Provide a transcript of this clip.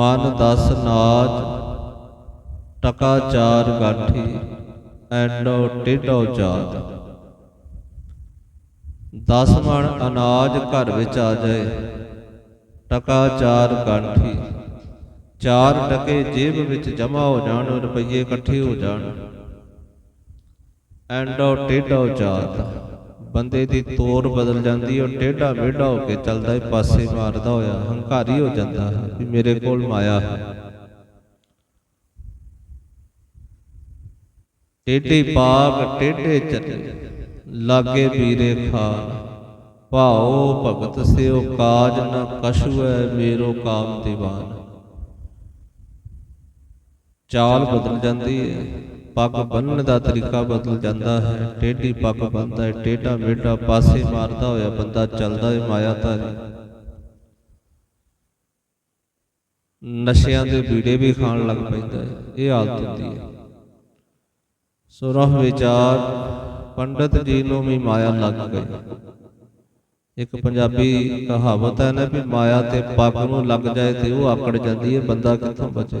ਮਨ ਦਸ ਨਾਜ ਟਕਾ ਚਾਰ ਗਾਠੀ, ਐਂਡੋ ਟੇਢੋ ਜਾਤ। ਦਸ ਮਣ ਅਨਾਜ ਘਰ ਵਿੱਚ ਆ ਜਾਏ, ਟਕਾ ਚਾਰ ਗਾਠੀ, ਚਾਰ ਟਕੇ ਜੇਬ ਵਿੱਚ ਜਮਾ ਹੋ ਜਾਣ, ਰੁਪਈਏ ਇਕੱਠੇ ਹੋ ਜਾਣ। ਐਂਡੋ ਟੇਢੋ ਜਾਤ। ਬੰਦੇ ਦੀ ਤੋਰ ਬਦਲ ਜਾਂਦੀ ਹੈ, ਉਹ ਟੇਢਾ ਮੇਢਾ ਹੋ ਕੇ ਚੱਲਦਾ ਹੈ, ਪਾਸੇ ਮਾਰਦਾ ਹੋਇਆ, ਹੰਕਾਰੀ ਹੋ ਜਾਂਦਾ ਹੈ, ਵੀ ਮੇਰੇ ਕੋਲ ਮਾਇਆ ਹੈ। ਟੇਢੇ ਪਾਗ ਟੇਢੇ ਚੱਲੇ ਲਾਗੇ ਵੀਰੇ ਖਾਨ ਭਾਉ ਭਗਤ ਸਿਓ ਕਾਜ ਨ ਕਛੁਐ ਮੇਰੋ ਕਾਮ ਦੀਵਾਨ। ਚਾਲ ਬਦਲ ਜਾਂਦੀ ਹੈ ਪੱਗ ਬੰਨਣ ਦਾ ਤਰੀਕਾ ਬਦਲ ਜਾਂਦਾ ਹੈ। ਟੇਢੀ ਪੱਗ ਬੰਨਦਾ ਹੈ, ਟੇਢਾ ਮੇਢਾ ਪਾਸੇ ਮਾਰਦਾ ਹੋਇਆ ਬੰਦਾ ਚੱਲਦਾ ਹੈ, ਮਾਇਆ ਧਾਰੀ ਨਸ਼ਿਆਂ ਦੇ ਬੀੜੇ ਵੀ ਖਾਣ ਲੱਗ ਪੈਂਦਾ ਹੈ, ਇਹ ਹਾਲਤ ਹੁੰਦੀ ਹੈ। ਸੁਰਹ ਵਿਚਾਰ, ਪੰਡਤ ਜੀ ਨੂੰ ਵੀ ਮਾਇਆ ਲੱਗ ਗਈ। ਇੱਕ ਪੰਜਾਬੀ ਕਹਾਵਤ ਹੈ ਨਾ ਵੀ ਮਾਇਆ ਤੇ ਪੱਗ ਨੂੰ ਲੱਗ ਜਾਏ ਤੇ ਉਹ ਆਕੜ ਜਾਂਦੀ ਹੈ, ਬੰਦਾ ਕਿੱਥੋਂ ਬਚੇ?